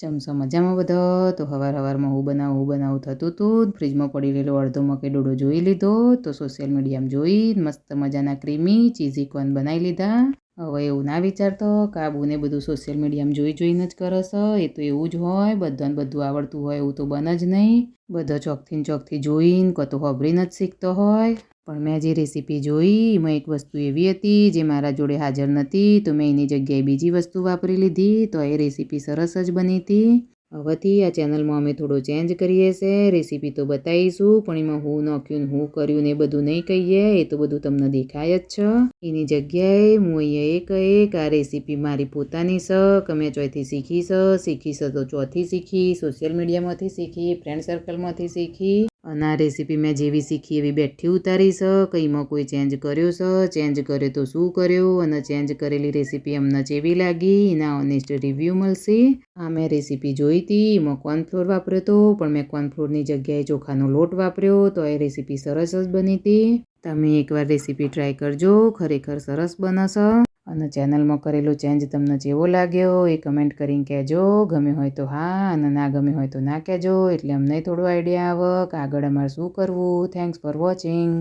ચમચો મજામાં બધો? તો હવાર હવારમાં હું બનાવું હું બનાવું થતું હતું ફ્રીજમાં પડી રહેલો અડધો મકે ડોડો જોઈ લીધો. તો સોશિયલ મીડિયામાં જોઈ મસ્ત મજાના ક્રીમી ચીઝી કોન બનાવી લીધા. હવે એવું ના વિચારતો કે આ બુને બધું સોશિયલ મીડિયામાં જોઈ જોઈને જ કરસ એ તો એવું જ હોય, બધાને બધું આવડતું હોય એવું તો બને જ નહીં. બધો ચોકથી ચોકથી જોઈને કતો હોબરીને જ શીખતો હોય. પણ મેં જે રેસીપી જોઈ, એમાં એક વસ્તુ એવી હતી, જે મારા જોડે હાજર નથી તો મેં એની જગ્યાએ બીજી વસ્તુ વાપરી લીધી, તો એ રેસીપી સરસ જ બની હતી. હવેથી આ ચેનલમાં અમે થોડો ચેન્જ કરીએ છે, રેસીપી તો બતાવીશું, પણ એમાં હું નાખ્યું હું કર્યું ને બધું નહીં કહીએ, એ તો બધું તમને દેખાય જ છે. એની જગ્યાએ હું અહીંયા એક એક આ રેસીપી મારી પોતાની છે કે મેં ચોથી શીખી છે શીખી છે તો ચોથી શીખી, સોશિયલ મીડિયામાંથી શીખી, ફ્રેન્ડ સર્કલમાંથી શીખી. અને આ રેસીપી મેં જેવી શીખી એવી બેઠી ઉતારી છે કંઈમાં કોઈ ચેન્જ કર્યો છે ચેન્જ કર્યો તો શું કર્યો, અને ચેન્જ કરેલી રેસીપી અમને જેવી લાગી, એના ઓનેસ્ટ રિવ્યૂ મળશે. આ મેં રેસીપી જોઈ હતી એમાં કોર્નફ્લોર વાપર્યો હતો પણ મેં કોર્નફ્લોરની જગ્યાએ ચોખાનો લોટ વાપર્યો, તો એ રેસીપી સરસ જ બની હતી તમે એકવાર રેસીપી ટ્રાય કરજો, ખરેખર સરસ બનશે. અને ચેનલમાં કરેલો ચેન્જ તમને જેવો લાગ્યો એ કમેન્ટ કરીને કહેજો. ગમે હોય તો હા અને ના ગમે હોય તો ના કહેજો. એટલે અમને થોડો આઈડિયા આવે કે આગળ અમારે શું કરવું? Thanks for watching